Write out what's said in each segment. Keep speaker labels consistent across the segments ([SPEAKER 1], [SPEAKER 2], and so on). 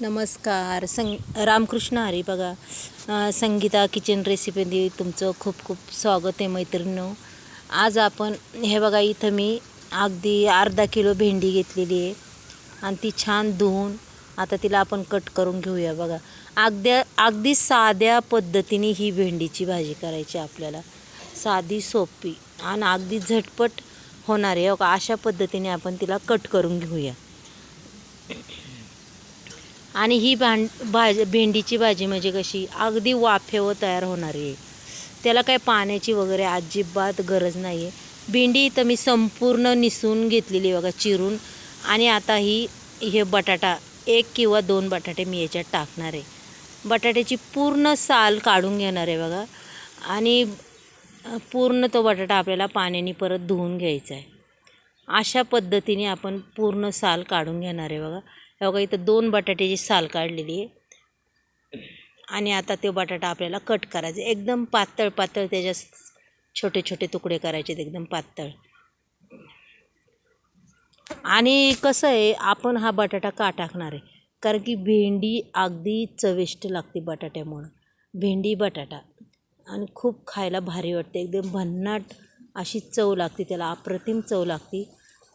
[SPEAKER 1] नमस्कार. संग रामकृष्ण हरी बघा. संगीता किचन रेसिपीमध्ये तुमचं खूप खूप स्वागत आहे मैत्रिणीनो. आज आपण हे बघा इथं मी अगदी अर्धा किलो भेंडी घेतलेली आहे. आणि ती छान धुवून आता तिला आपण कट करून घेऊया बघा. अगद्या अगदी साध्या पद्धतीने ही भेंडीची भाजी करायची आपल्याला. साधी सोपी आणि अगदी झटपट होणार. आहे अशा पद्धतीने आपण तिला कट करून घेऊया. आणि ही भां भाजी भेंडीची भाजी म्हणजे कशी? अगदी वाफेवर तयार होणारी आहे. त्याला काय पाण्याची वगैरे अजिबात गरज नाही आहे भेंडी तर मी संपूर्ण निसून घेतलेली आहे बघा चिरून. आणि आता ही हे बटाटा एक किंवा दोन बटाटे मी याच्यात टाकणार आहे. बटाट्याची पूर्ण साल काढून घेणार आहे बघा. आणि पूर्ण तो बटाटा आपल्याला पाण्याने परत धुवून घ्यायचा आहे. अशा पद्धतीने आपण पूर्ण साल काढून घेणार आहे बघा. बघा इथं दोन बटाट्याची साल काढलेली आहे. आणि आता ते बटाटा आपल्याला कट करायचे एकदम पातळ पातळ त्याच्या छोटे छोटे तुकडे करायचे एकदम पातळ. आणि कसं आहे आपण हा बटाटा का टाकणार आहे? कारण की भेंडी अगदी चविष्ट लागते बटाट्यामुळं. भेंडी बटाटा. आणि खूप खायला भारी वाटते. एकदम भन्नाट अशी चव लागते त्याला अप्रतिम चव लागते.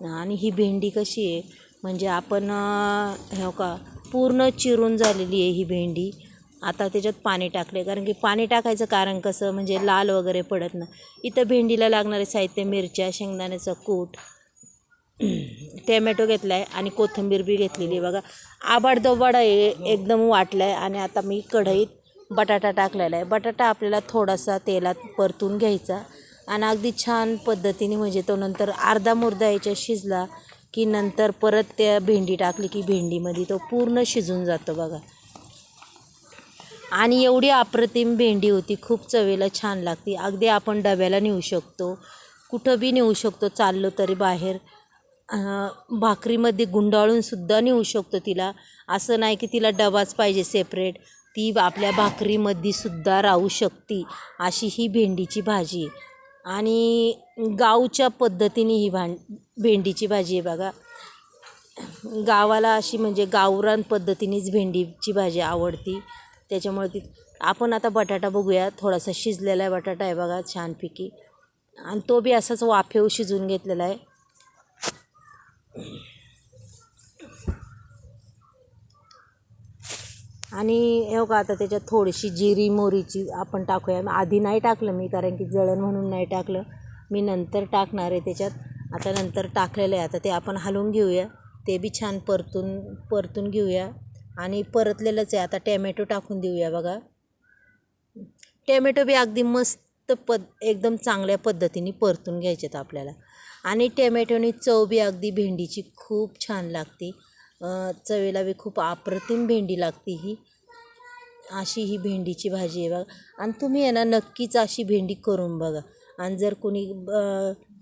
[SPEAKER 1] आणि ही भेंडी कशी आहे म्हणजे आपण हो हे का पूर्ण चिरून झालेली आहे ही भेंडी. आता त्याच्यात पाणी टाकले कारण की पाणी टाकायचं कारण कसं म्हणजे लाल वगैरे पडत ना. इथं भेंडीला लागणारे साहित्य मिरच्या शेंगदाण्याचं कूट टॅमॅटो घेतला आहे आणि कोथिंबीर बी घेतलेली आहे. बघा आबाडदोबाड आहे एकदम वाटलं आहे आणि आता मी कढईत बटाटा टाकलेला आहे. बटाटा आपल्याला थोडासा तेलात परतून घ्यायचा. आणि अगदी छान पद्धतीने म्हणजे तो नंतर अर्धा मुर्दा याच्या शिजला की नंतर परत त्या भेंडी टाकली की भेंडीमध्ये तो पूर्ण शिजून जातो बघा. आणि एवढी अप्रतिम भेंडी होती खूप चवेला छान लागते. अगदी आपण डब्याला नेऊ शकतो. कुठं बी नेऊ शकतो चाललो तरी बाहेर. भाकरीमध्ये गुंडाळूनसुद्धा नेऊ शकतो तिला. असं नाही की तिला डबाच पाहिजे सेपरेट ती आपल्या भाकरीमध्ये सुद्धा राहू शकते. अशी ही भेंडीची भाजी आहे. आणि गावच्या पद्धतीने ही भां भेंडीची भाजी आहे बघा. गावाला अशी म्हणजे गावरान पद्धतीनेच भेंडीची भाजी आवडती. त्याच्यामुळे ती आपण आता बटाटा बघूया. थोडासा शिजलेला आहे बटाटा आहे बघा छानपैकी. आणि तो बी असाच वाफेव शिजून घेतलेला आहे. आणि हो का आता त्याच्यात थोडीशी जिरी मोहरीची आपण टाकूया. आधी नाही टाकलं मी कारण की जळण म्हणून नाही टाकलं. मी नंतर टाकणार आहे त्याच्यात. आता नंतर टाकलेलं आहे. आता ते आपण हलवून घेऊया. ते बी छान परतून परतून घेऊया. आणि परतलेलंच आहे. आता टॅमॅटो टाकून देऊया बघा. टॅमॅटो बी अगदी मस्त पद एकदम चांगल्या पद्धतीने परतून घ्यायचेत आपल्याला. आणि टॅमॅटोनी चव बी अगदी भेंडीची खूप छान लागते. चवीला बी खूप अप्रतिम भेंडी लागते ही. अशी ही भेंडीची भाजी आहे बघा. आणि तुम्ही आहे ना नक्कीच अशी भेंडी करून बघा. आणि जर कोणी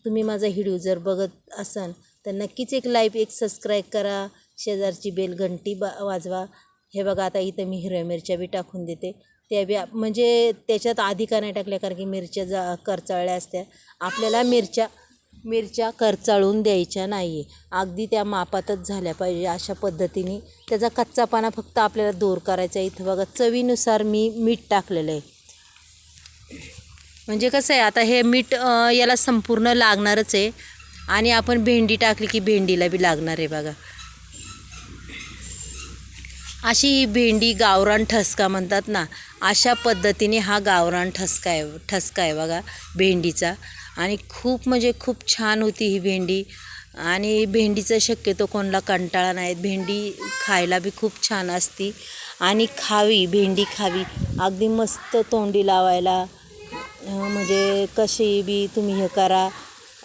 [SPEAKER 1] तुम्ही माझा हिडिओ जर बघत असाल तर नक्कीच एक लाईफ एक सबस्क्राईब करा. शेजारची बेल घंटी बा वाजवा. हे बघा आता इथं मी हिरव्या मिरच्या बी टाकून देते. त्या बी म्हणजे त्याच्यात आधी का नाही टाकल्या? कारण की मिरच्या जा करचाळल्या असत्या. आपल्याला मिरच्या मिरच्या करचाळून द्यायच्या नाही आहे अगदी त्या मापातच झाल्या पाहिजे अशा पद्धतीने. त्याचा कच्चापणा फक्त आपल्याला दूर करायचा आहे. इथं बघा चवीनुसार मी मीठ टाकलेलं आहे. म्हणजे कसं आहे आता हे मीठ याला संपूर्ण लागणारच आहे. आणि आपण भेंडी टाकली की भेंडीला बी लागणार आहे बघा. अशी ही भेंडी गावरान ठसका म्हणतात ना अशा पद्धतीने हा गावरान ठसका आहे ठसका आहे बघा भेंडीचा. आणि खूप म्हणजे खूप छान होती ही भेंडी. आणि भेंडीचा शक्यतो कोणाला कंटाळा नाही. भेंडी खायला बी खूप छान असती. आणि खावी भेंडी खावी. अगदी मस्त तोंडी लावायला म्हणजे कशी बी तुम्ही हे करा.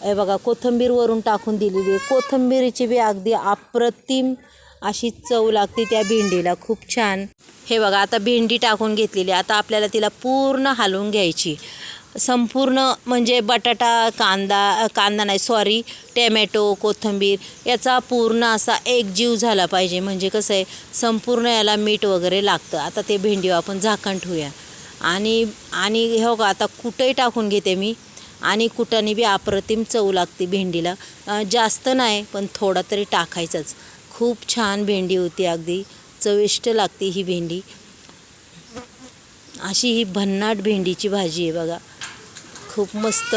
[SPEAKER 1] हे बघा कोथंबीरवरून टाकून दिलेली आहे. कोथिंबीरीची बी अगदी अप्रतिम अशी चव लागते त्या भेंडीला. खूप छान. हे बघा आता भेंडी टाकून घेतलेली आता आपल्याला तिला पूर्ण हलवून घ्यायची. संपूर्ण म्हणजे बटाटा कांदा कांदा नाही सॉरी टॅमॅटो कोथिंबीर याचा पूर्ण असा एक जीव झाला पाहिजे. म्हणजे कसं आहे संपूर्ण याला मीठ वगैरे लागतं. आता ते भेंडी आपण झाकण ठेवूया. आणि आणि हो का आता कुठंही टाकून घेते मी. आणि कुटाने बी अप्रतिम चव लागते भेंडीला. जास्त नाही पण थोडा तरी टाकायचंच. खूप छान भेंडी होती अगदी. चविष्ट लागते ही भेंडी. अशी ही भन्नाट भेंडीची भाजी आहे बघा. खूप मस्त.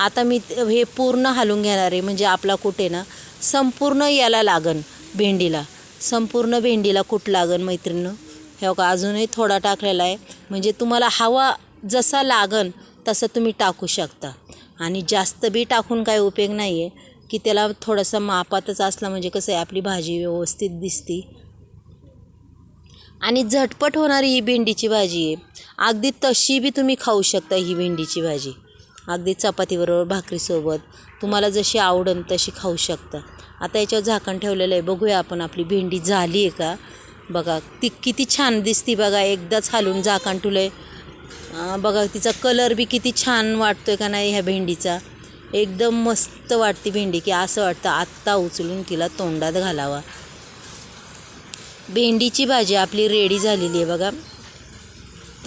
[SPEAKER 1] आता मी हे पूर्ण हालून घेणार आहे म्हणजे आपला कुठे ना संपूर्ण याला लागन भेंडीला. संपूर्ण भेंडीला कुठ लागन मैत्रिणीनं हे का अजूनही थोडा टाकलेला आहे. म्हणजे तुम्हाला हवा जसा लागन तसं तुम्ही टाकू शकता. आणि जास्त बी टाकून काय उपयोग नाही आहे की त्याला थोडंसं मापातच असला म्हणजे कसं आहे आपली भाजी व्यवस्थित दिसती. आणि झटपट होणारी ही भेंडीची भाजी आहे. अगदी तशी बी तुम्ही खाऊ शकता ही भेंडीची भाजी. अगदी चपातीबरोबर भाकरीसोबत. तुम्हाला जशी आवडन तशी खाऊ शकता. आता याच्यावर झाकण ठेवलेलं आहे. बघूया आपण आपली भेंडी झाली आहे का? बघा ती किती छान दिसती बघा. एकदाच हालून झाकण ठुलं आहे बघा तिचा कलर बी किती छान वाटतो आहे का नाही ह्या भेंडीचा. एकदम मस्त वाटते भेंडी की असं वाटतं आत्ता उचलून तिला तोंडात घालावा. भेंडीची भाजी आपली रेडी झालेली आहे बघा.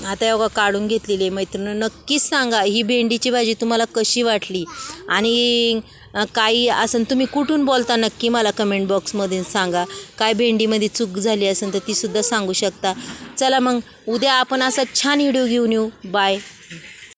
[SPEAKER 1] आता योगा काढून घेतलेली आहे. मैत्रिणी नक्कीच सांगा ही भेंडीची भाजी तुम्हाला कशी वाटली? आणि काही असेल तुम्ही कुठून बोलता नक्की मला कमेंट बॉक्समध्ये सांगा. काय भेंडीमध्ये चूक झाली असेल तर तीसुद्धा सांगू शकता. चला मग उद्या आपण असा छान व्हिडिओ घेऊन येऊ. बाय